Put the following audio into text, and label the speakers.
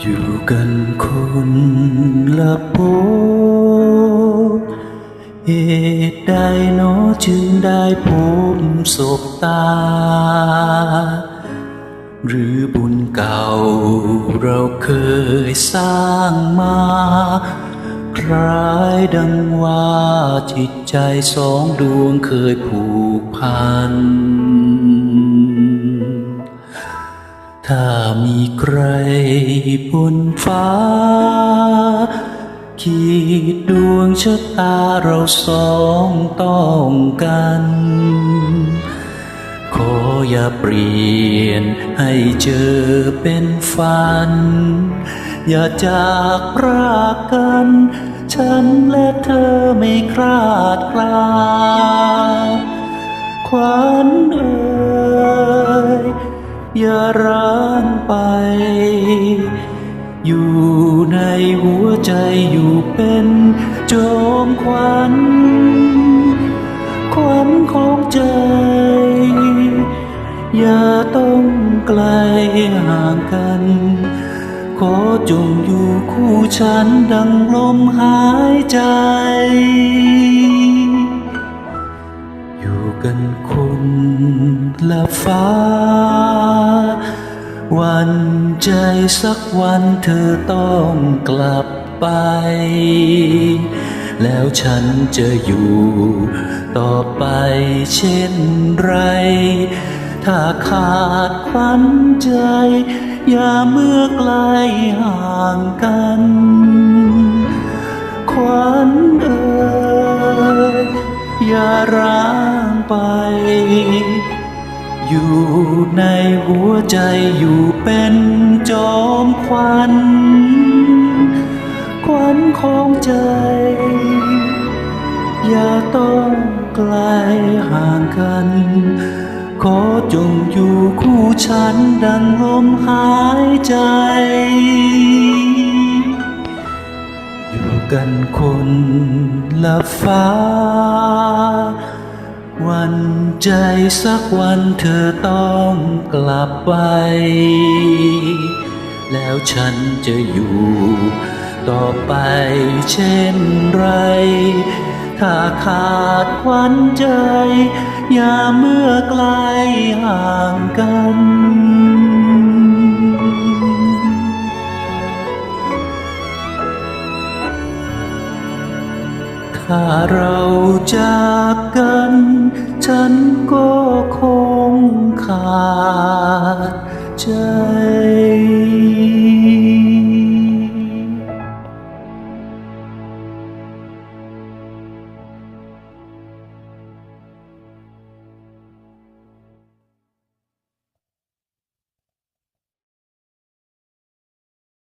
Speaker 1: อยู่กันคนละโพเหตุใดเนอจึงได้พบศพตา หรือบุญเก่าเราเคยสร้างมาคล้ายดังว่าจิตใจสองดวงเคยผูกพัน ถ้ามีใครบนฟ้า ขีดดวงชะตาเราสองต้องกัน ขออย่าเปลี่ยนให้เจอเป็นฝัน อย่าจากพรากกัน ฉันและเธอไม่คลาดคลาขวัญ อย่าร้างไป อยู่ในหัวใจอยู่เป็นโจมขวัญขวัญของใจ อย่าต้องไกลห่างกัน ขอจงอยู่คู่ฉันดังลมหายใจ กันคนละฟ้า วันใจสักวันเธอต้องกลับไป แล้วฉันจะอยู่ ต่อไปเช่นไร ถ้าขาดขวัญใจ อย่าเมื่อไกลห่างกันขวัญเอ่ยอย่าร้า ไป อยู่ในหัวใจอยู่เป็นจอมขวัญขวัญของใจ อย่าต้องไกลห่างกัน ขอจงอยู่คู่ฉันดังลมหายใจ อยู่กันคนละฟ้า วันใจสักวันเธอต้องกลับไป แล้วฉันจะอยู่ ต่อไปเช่นไร ถ้าขาดควันใจ อย่าเมื่อไกลห่างกัน ถ้าเราจากกัน ฉันก็คงขาดใจ